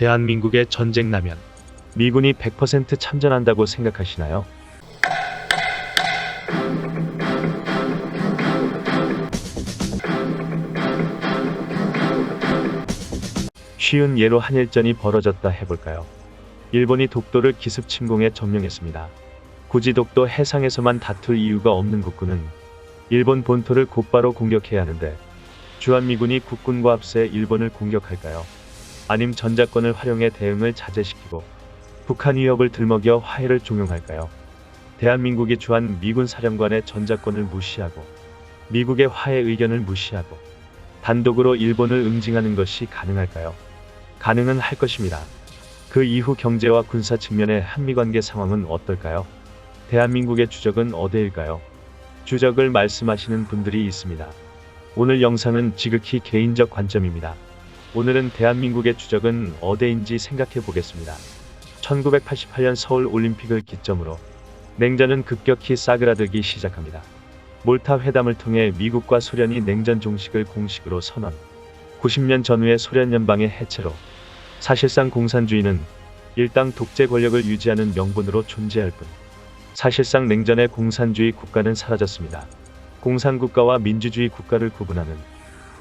대한민국에 전쟁 나면 미군이 100% 참전한다고 생각하시나요? 쉬운 예로 한일전이 벌어졌다 해볼까요? 일본이 독도를 기습 침공해 점령했습니다. 굳이 독도 해상에서만 다툴 이유가 없는 국군은 일본 본토를 곧바로 공격해야 하는데 주한미군이 국군과 합세 일본을 공격할까요? 아님 전자권을 활용해 대응을 자제시키고 북한 위협을 들먹여 화해를 종용할까요? 대한민국이 주한 미군 사령관의 전자권을 무시하고 미국의 화해 의견을 무시하고 단독으로 일본을 응징하는 것이 가능할까요? 가능은 할 것입니다. 그 이후 경제와 군사 측면의 한미 관계 상황은 어떨까요? 대한민국의 주적은 어디일까요? 주적을 말씀하시는 분들이 있습니다. 오늘 영상은 지극히 개인적 관점입니다. 오늘은 대한민국의 주적은 어디인지 생각해 보겠습니다. 1988년 서울 올림픽을 기점으로 냉전은 급격히 싸그라들기 시작합니다. 몰타 회담을 통해 미국과 소련이 냉전 종식을 공식으로 선언. 90년 전후의 소련 연방의 해체로 사실상 공산주의는 일당 독재 권력을 유지하는 명분으로 존재할 뿐 사실상 냉전의 공산주의 국가는 사라졌습니다. 공산국가와 민주주의 국가를 구분하는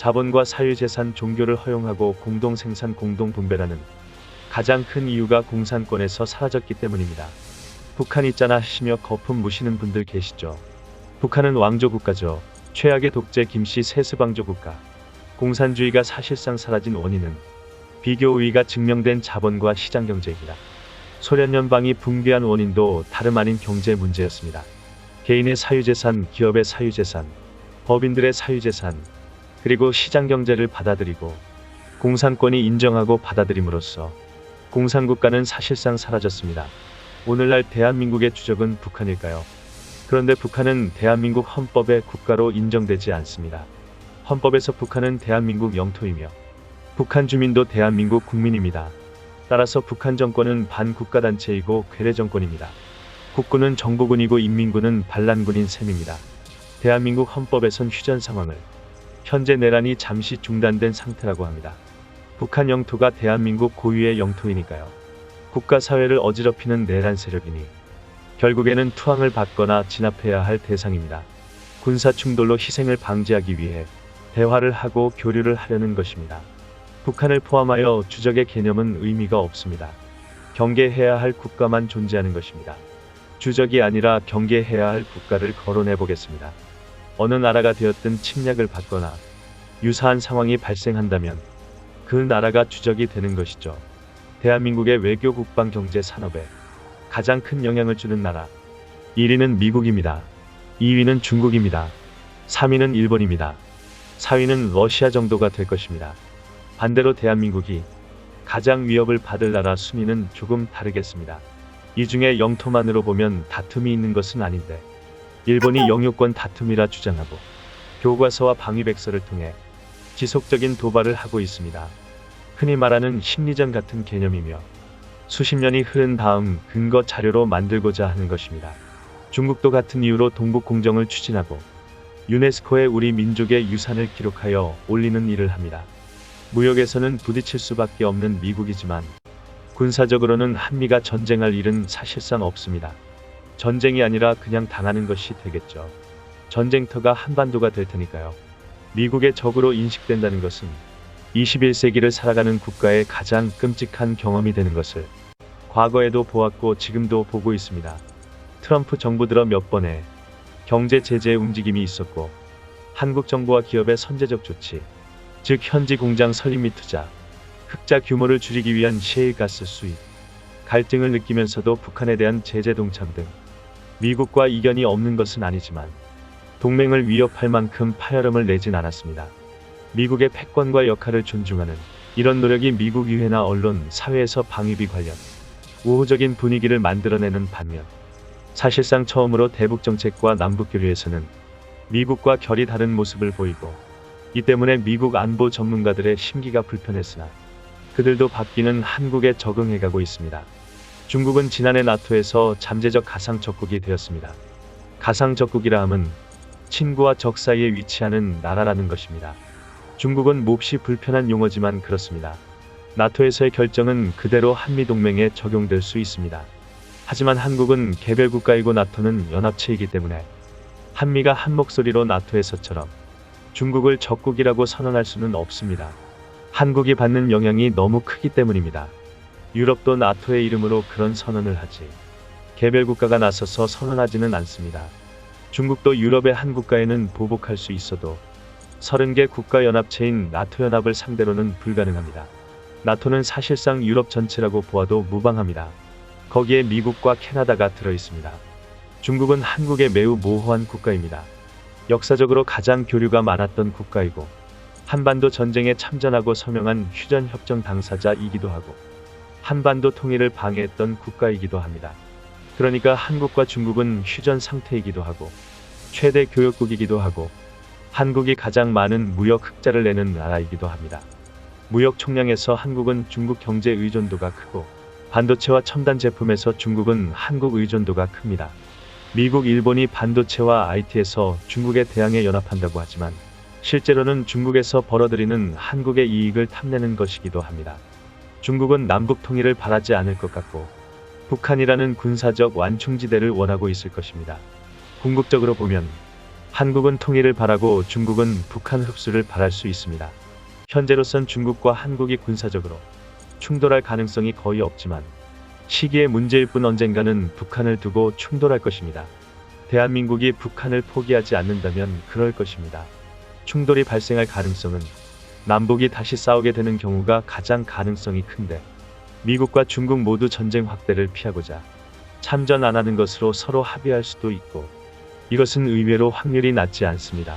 자본과 사유재산 종교를 허용하고 공동생산 공동분배라는 가장 큰 이유가 공산권에서 사라졌기 때문입니다. 북한 있잖아 하시며 거품 무시는 분들 계시죠. 북한은 왕조 국가죠. 최악의 독재 김씨 세습왕조 국가. 공산주의가 사실상 사라진 원인은 비교 우위가 증명된 자본과 시장 경제입니다. 소련 연방이 붕괴한 원인도 다름 아닌 경제 문제였습니다. 개인의 사유재산, 기업의 사유재산, 법인들의 사유재산, 그리고 시장 경제를 받아들이고 공산권이 인정하고 받아들임으로써 공산국가는 사실상 사라졌습니다. 오늘날 대한민국의 주적은 북한일까요? 그런데 북한은 대한민국 헌법의 국가로 인정되지 않습니다. 헌법에서 북한은 대한민국 영토이며 북한 주민도 대한민국 국민입니다. 따라서 북한 정권은 반국가 단체이고 괴뢰 정권입니다. 국군은 정부군이고 인민군은 반란군인 셈입니다. 대한민국 헌법에선 휴전 상황을 현재 내란이 잠시 중단된 상태라고 합니다. 북한 영토가 대한민국 고유의 영토이니까요. 국가 사회를 어지럽히는 내란 세력이니 결국에는 투항을 받거나 진압해야 할 대상입니다. 군사 충돌로 희생을 방지하기 위해 대화를 하고 교류를 하려는 것입니다. 북한을 포함하여 주적의 개념은 의미가 없습니다. 경계해야 할 국가만 존재하는 것입니다. 주적이 아니라 경계해야 할 국가를 거론해 보겠습니다. 어느 나라가 되었든 침략을 받거나 유사한 상황이 발생한다면 그 나라가 주적이 되는 것이죠. 대한민국의 외교 국방 경제 산업에 가장 큰 영향을 주는 나라 1위는 미국입니다. 2위는 중국입니다. 3위는 일본입니다. 4위는 러시아 정도가 될 것입니다. 반대로 대한민국이 가장 위협을 받을 나라 순위는 조금 다르겠습니다. 이 중에 영토만으로 보면 다툼이 있는 것은 아닌데 일본이 영유권 다툼이라 주장하고 교과서와 방위백서를 통해 지속적인 도발을 하고 있습니다. 흔히 말하는 심리전 같은 개념이며 수십 년이 흐른 다음 근거 자료로 만들고자 하는 것입니다. 중국도 같은 이유로 동북 공정을 추진하고 유네스코에 우리 민족의 유산을 기록하여 올리는 일을 합니다. 무역에서는 부딪힐 수밖에 없는 미국이지만 군사적으로는 한미가 전쟁할 일은 사실상 없습니다. 전쟁이 아니라 그냥 당하는 것이 되겠죠. 전쟁터가 한반도가 될 테니까요. 미국의 적으로 인식된다는 것은 21세기를 살아가는 국가의 가장 끔찍한 경험이 되는 것을 과거에도 보았고 지금도 보고 있습니다. 트럼프 정부 들어 몇 번의 경제 제재 움직임이 있었고 한국 정부와 기업의 선제적 조치, 즉 현지 공장 설립 및 투자, 흑자 규모를 줄이기 위한 셰일가스 수입, 갈등을 느끼면서도 북한에 대한 제재 동참 등 미국과 이견이 없는 것은 아니지만 동맹을 위협할 만큼 파열음을 내진 않았습니다. 미국의 패권과 역할을 존중하는 이런 노력이 미국 의회나 언론, 사회에서 방위비 관련 우호적인 분위기를 만들어내는 반면 사실상 처음으로 대북 정책과 남북 교류에서는 미국과 결이 다른 모습을 보이고 이 때문에 미국 안보 전문가들의 심기가 불편했으나 그들도 바뀌는 한국에 적응해가고 있습니다. 중국은 지난해 나토에서 잠재적 가상 적국이 되었습니다. 가상 적국이라 함은 친구와 적 사이에 위치하는 나라라는 것입니다. 중국은 몹시 불편한 용어지만 그렇습니다. 나토에서의 결정은 그대로 한미동맹에 적용될 수 있습니다. 하지만 한국은 개별 국가이고 나토는 연합체이기 때문에 한미가 한 목소리로 나토에서처럼 중국을 적국이라고 선언할 수는 없습니다. 한국이 받는 영향이 너무 크기 때문입니다. 유럽도 나토의 이름으로 그런 선언을 하지. 개별 국가가 나서서 선언하지는 않습니다. 중국도 유럽의 한 국가에는 보복할 수 있어도 30개 국가 연합체인 나토 연합을 상대로는 불가능합니다. 나토는 사실상 유럽 전체라고 보아도 무방합니다. 거기에 미국과 캐나다가 들어 있습니다. 중국은 한국의 매우 모호한 국가입니다. 역사적으로 가장 교류가 많았던 국가이고 한반도 전쟁에 참전하고 서명한 휴전 협정 당사자이기도 하고 한반도 통일을 방해했던 국가이기도 합니다. 그러니까 한국과 중국은 휴전 상태이기도 하고 최대 교역국이기도 하고 한국이 가장 많은 무역 흑자를 내는 나라이기도 합니다. 무역 총량에서 한국은 중국 경제 의존도가 크고 반도체와 첨단 제품에서 중국은 한국 의존도가 큽니다. 미국, 일본이 반도체와 IT에서 중국에 대항해 연합한다고 하지만 실제로는 중국에서 벌어들이는 한국의 이익을 탐내는 것이기도 합니다. 중국은 남북 통일을 바라지 않을 것 같고 북한이라는 군사적 완충지대를 원하고 있을 것입니다. 궁극적으로 보면 한국은 통일을 바라고 중국은 북한 흡수를 바랄 수 있습니다. 현재로선 중국과 한국이 군사적으로 충돌할 가능성이 거의 없지만 시기의 문제일 뿐 언젠가는 북한을 두고 충돌할 것입니다. 대한민국이 북한을 포기하지 않는다면 그럴 것입니다. 충돌이 발생할 가능성은 남북이 다시 싸우게 되는 경우가 가장 가능성이 큰데 미국과 중국 모두 전쟁 확대를 피하고자 참전 안 하는 것으로 서로 합의할 수도 있고 이것은 의외로 확률이 낮지 않습니다.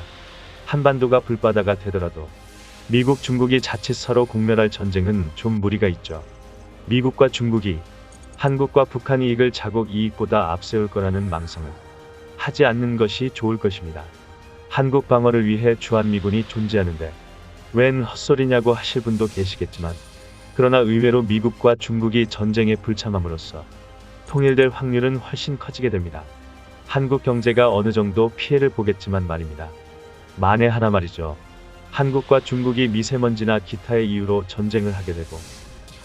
한반도가 불바다가 되더라도 미국 중국이 자칫 서로 공멸할 전쟁은 좀 무리가 있죠. 미국과 중국이 한국과 북한 이익을 자국 이익보다 앞세울 거라는 망상을 하지 않는 것이 좋을 것입니다. 한국 방어를 위해 주한미군이 존재하는데 웬 헛소리냐고 하실 분도 계시겠지만 그러나 의외로 미국과 중국이 전쟁에 불참함으로써 통일될 확률은 훨씬 커지게 됩니다. 한국 경제가 어느 정도 피해를 보겠지만 말입니다. 만에 하나 말이죠. 한국과 중국이 미세먼지나 기타의 이유로 전쟁을 하게 되고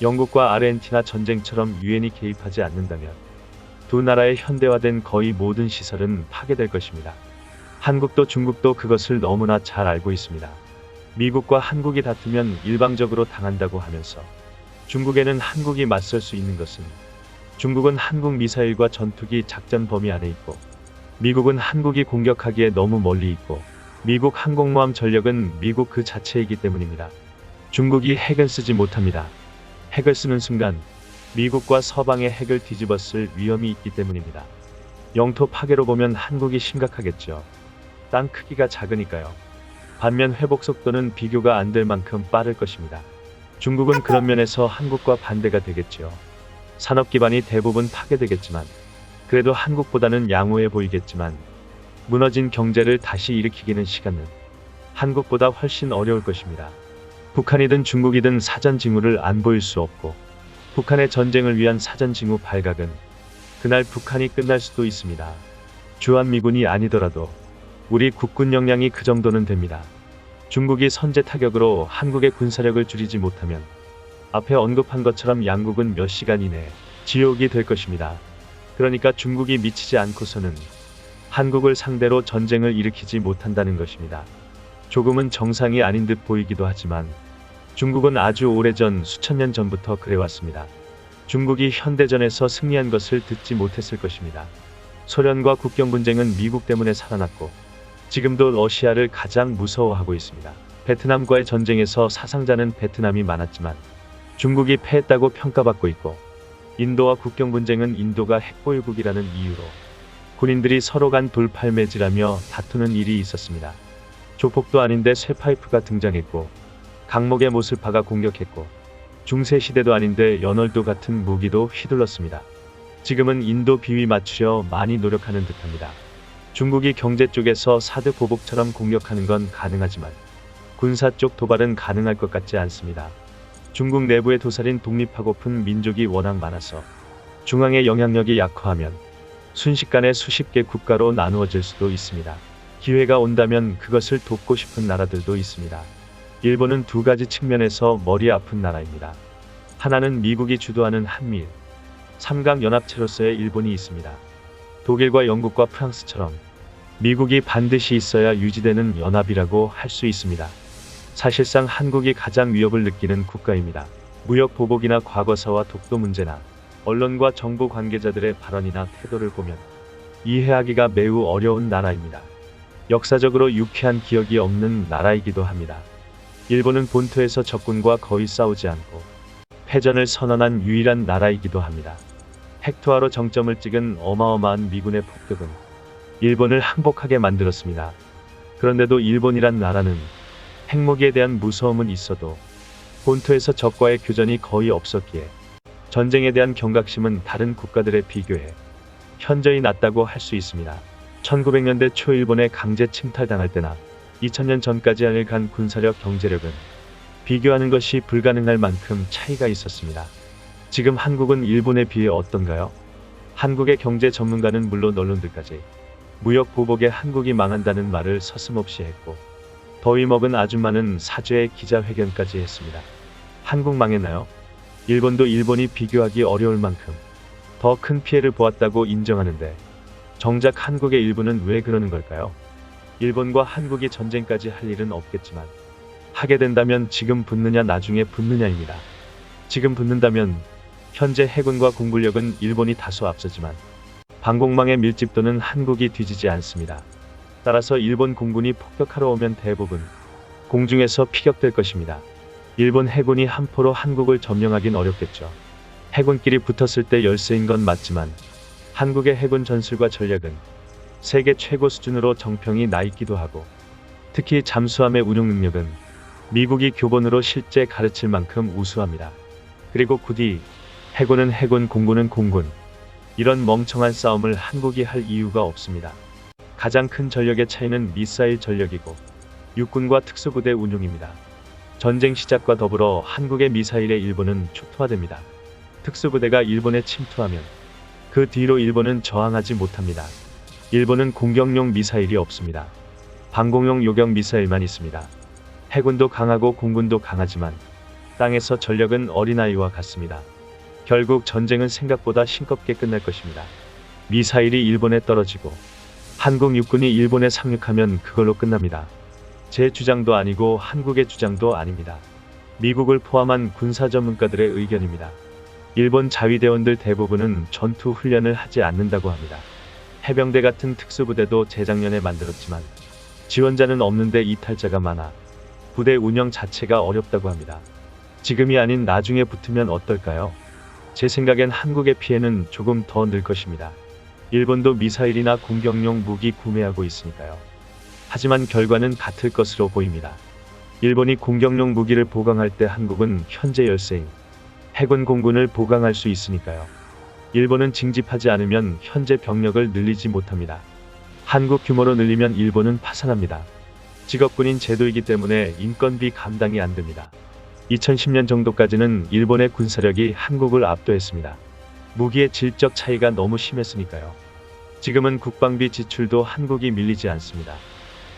영국과 아르헨티나 전쟁처럼 유엔이 개입하지 않는다면 두 나라의 현대화된 거의 모든 시설은 파괴될 것입니다. 한국도 중국도 그것을 너무나 잘 알고 있습니다. 미국과 한국이 다투면 일방적으로 당한다고 하면서 중국에는 한국이 맞설 수 있는 것은 중국은 한국 미사일과 전투기 작전 범위 안에 있고 미국은 한국이 공격하기에 너무 멀리 있고 미국 항공모함 전력은 미국 그 자체이기 때문입니다. 중국이 핵을 쓰지 못합니다. 핵을 쓰는 순간 미국과 서방의 핵을 뒤집었을 위험이 있기 때문입니다. 영토 파괴로 보면 한국이 심각하겠죠. 땅 크기가 작으니까요. 반면 회복 속도는 비교가 안 될 만큼 빠를 것입니다. 중국은 그런 면에서 한국과 반대가 되겠지요. 산업 기반이 대부분 파괴되겠지만 그래도 한국보다는 양호해 보이겠지만 무너진 경제를 다시 일으키기는 시간은 한국보다 훨씬 어려울 것입니다. 북한이든 중국이든 사전 징후를 안 보일 수 없고 북한의 전쟁을 위한 사전 징후 발각은 그날 북한이 끝날 수도 있습니다. 주한미군이 아니더라도 우리 국군 역량이 그 정도는 됩니다. 중국이 선제 타격으로 한국의 군사력을 줄이지 못하면 앞에 언급한 것처럼 양국은 몇 시간 이내에 지옥이 될 것입니다. 그러니까 중국이 미치지 않고서는 한국을 상대로 전쟁을 일으키지 못한다는 것입니다. 조금은 정상이 아닌 듯 보이기도 하지만 중국은 아주 오래전 수천 년 전부터 그래왔습니다. 중국이 현대전에서 승리한 것을 듣지 못했을 것입니다. 소련과 국경 분쟁은 미국 때문에 살아났고 지금도 러시아를 가장 무서워하고 있습니다. 베트남과의 전쟁에서 사상자는 베트남이 많았지만 중국이 패했다고 평가받고 있고 인도와 국경 분쟁은 인도가 핵보유국이라는 이유로 군인들이 서로 간 돌팔매질하며 다투는 일이 있었습니다. 조폭도 아닌데 쇠파이프가 등장했고 강목의 모슬파가 공격했고 중세 시대도 아닌데 연월도 같은 무기도 휘둘렀습니다. 지금은 인도 비위 맞추려 많이 노력하는 듯합니다. 중국이 경제 쪽에서 사드 보복처럼 공격하는 건 가능하지만 군사 쪽 도발은 가능할 것 같지 않습니다. 중국 내부의 도살인 독립하고픈 민족이 워낙 많아서 중앙의 영향력이 약화하면 순식간에 수십 개 국가로 나누어질 수도 있습니다. 기회가 온다면 그것을 돕고 싶은 나라들도 있습니다. 일본은 두 가지 측면에서 머리 아픈 나라입니다. 하나는 미국이 주도하는 한미일, 삼강연합체로서의 일본이 있습니다. 독일과 영국과 프랑스처럼 미국이 반드시 있어야 유지되는 연합이라고 할 수 있습니다. 사실상 한국이 가장 위협을 느끼는 국가입니다. 무역 보복이나 과거사와 독도 문제나 언론과 정부 관계자들의 발언이나 태도를 보면 이해하기가 매우 어려운 나라입니다. 역사적으로 유쾌한 기억이 없는 나라이기도 합니다. 일본은 본토에서 적군과 거의 싸우지 않고 패전을 선언한 유일한 나라이기도 합니다. 헥토하로 정점을 찍은 어마어마한 미군의 폭격은 일본을 항복하게 만들었습니다. 그런데도 일본이란 나라는 핵무기에 대한 무서움은 있어도 본토에서 적과의 교전이 거의 없었기에 전쟁에 대한 경각심은 다른 국가들에 비교해 현저히 낮다고 할 수 있습니다. 1900년대 초 일본에 강제 침탈당할 때나 2000년 전까지 안을 간 군사력 경제력은 비교하는 것이 불가능할 만큼 차이가 있었습니다. 지금 한국은 일본에 비해 어떤가요? 한국의 경제 전문가는 물론 언론들까지 무역 보복에 한국이 망한다는 말을 서슴없이 했고 더위 먹은 아줌마는 사죄의 기자회견까지 했습니다. 한국 망했나요? 일본도 일본이 비교하기 어려울 만큼 더 큰 피해를 보았다고 인정하는데 정작 한국의 일부는 왜 그러는 걸까요? 일본과 한국이 전쟁까지 할 일은 없겠지만 하게 된다면 지금 붙느냐 나중에 붙느냐입니다. 지금 붙는다면 현재 해군과 공군력은 일본이 다소 앞서지만 방공망의 밀집도는 한국이 뒤지지 않습니다. 따라서 일본 공군이 폭격하러 오면 대부분 공중에서 피격될 것입니다. 일본 해군이 함포로 한국을 점령하긴 어렵겠죠. 해군끼리 붙었을 때 열세인 건 맞지만 한국의 해군 전술과 전략은 세계 최고 수준으로 정평이 나 있기도 하고 특히 잠수함의 운용 능력은 미국이 교본으로 실제 가르칠 만큼 우수합니다. 그리고 굳이 해군은 해군 공군은 공군 이런 멍청한 싸움을 한국이 할 이유가 없습니다. 가장 큰 전력의 차이는 미사일 전력이고 육군과 특수부대 운용입니다. 전쟁 시작과 더불어 한국의 미사일의 일본은 초토화됩니다. 특수부대가 일본에 침투하면 그 뒤로 일본은 저항하지 못합니다. 일본은 공격용 미사일이 없습니다. 방공용 요격 미사일만 있습니다. 해군도 강하고 공군도 강하지만 땅에서 전력은 어린아이와 같습니다. 결국 전쟁은 생각보다 싱겁게 끝날 것입니다. 미사일이 일본에 떨어지고 한국 육군이 일본에 상륙하면 그걸로 끝납니다. 제 주장도 아니고 한국의 주장도 아닙니다. 미국을 포함한 군사 전문가들의 의견입니다. 일본 자위대원들 대부분은 전투 훈련을 하지 않는다고 합니다. 해병대 같은 특수부대도 재작년에 만들었지만 지원자는 없는데 이탈자가 많아 부대 운영 자체가 어렵다고 합니다. 지금이 아닌 나중에 붙으면 어떨까요? 제 생각엔 한국의 피해는 조금 더 늘 것입니다. 일본도 미사일이나 공격용 무기 구매하고 있으니까요. 하지만 결과는 같을 것으로 보입니다. 일본이 공격용 무기를 보강할 때 한국은 현재 열세인 해군 공군을 보강할 수 있으니까요. 일본은 징집하지 않으면 현재 병력을 늘리지 못합니다. 한국 규모로 늘리면 일본은 파산합니다. 직업군인 제도이기 때문에 인건비 감당이 안 됩니다. 2010년 정도까지는 일본의 군사력이 한국을 압도했습니다. 무기의 질적 차이가 너무 심했으니까요. 지금은 국방비 지출도 한국이 밀리지 않습니다.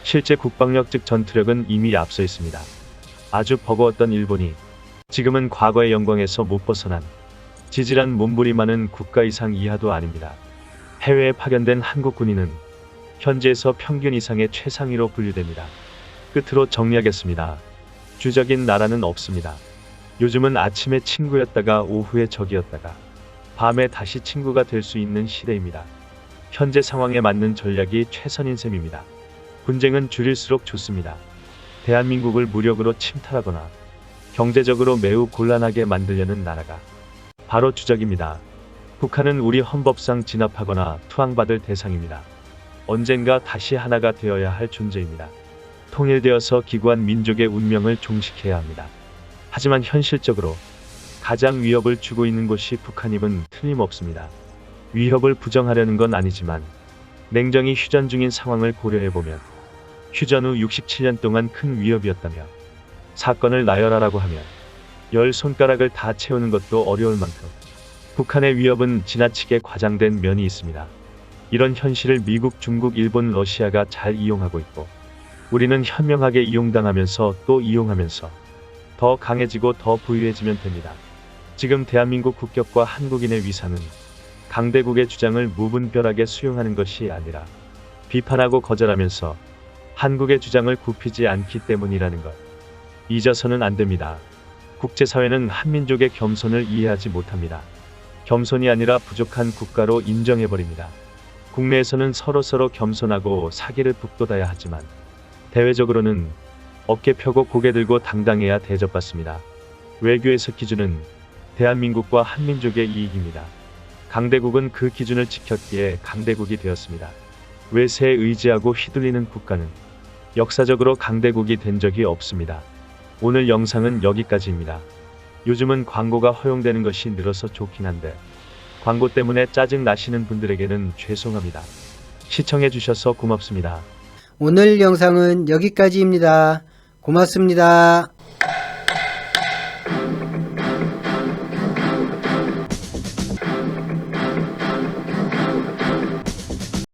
실제 국방력 즉 전투력은 이미 앞서 있습니다. 아주 버거웠던 일본이 지금은 과거의 영광에서 못 벗어난 지질한 몸부림하는 국가 이상 이하도 아닙니다. 해외에 파견된 한국 군인은 현지에서 평균 이상의 최상위로 분류됩니다. 끝으로 정리하겠습니다. 주적인 나라는 없습니다. 요즘은 아침에 친구였다가 오후에 적이었다가 밤에 다시 친구가 될 수 있는 시대입니다. 현재 상황에 맞는 전략이 최선인 셈입니다. 분쟁은 줄일수록 좋습니다. 대한민국을 무력으로 침탈하거나 경제적으로 매우 곤란하게 만들려는 나라가 바로 주적입니다. 북한은 우리 헌법상 진압하거나 투항받을 대상입니다. 언젠가 다시 하나가 되어야 할 존재입니다. 통일되어서 기구한 민족의 운명을 종식해야 합니다. 하지만 현실적으로 가장 위협을 주고 있는 곳이 북한임은 틀림없습니다. 위협을 부정하려는 건 아니지만 냉정히 휴전 중인 상황을 고려해보면 휴전 후 67년 동안 큰 위협이었다며 사건을 나열하라고 하면 열 손가락을 다 채우는 것도 어려울 만큼 북한의 위협은 지나치게 과장된 면이 있습니다. 이런 현실을 미국, 중국, 일본, 러시아가 잘 이용하고 있고 우리는 현명하게 이용당하면서 또 이용하면서 더 강해지고 더 부유해지면 됩니다. 지금 대한민국 국격과 한국인의 위상은 강대국의 주장을 무분별하게 수용하는 것이 아니라 비판하고 거절하면서 한국의 주장을 굽히지 않기 때문이라는 것. 잊어서는 안 됩니다. 국제사회는 한민족의 겸손을 이해하지 못합니다. 겸손이 아니라 부족한 국가로 인정해버립니다. 국내에서는 서로서로 겸손하고 사기를 북돋아야 하지만 대외적으로는 어깨 펴고 고개 들고 당당해야 대접받습니다. 외교에서 기준은 대한민국과 한민족의 이익입니다. 강대국은 그 기준을 지켰기에 강대국이 되었습니다. 외세에 의지하고 휘둘리는 국가는 역사적으로 강대국이 된 적이 없습니다. 오늘 영상은 여기까지입니다. 요즘은 광고가 허용되는 것이 늘어서 좋긴 한데 광고 때문에 짜증 나시는 분들에게는 죄송합니다. 시청해주셔서 고맙습니다. 오늘 영상은 여기까지입니다. 고맙습니다.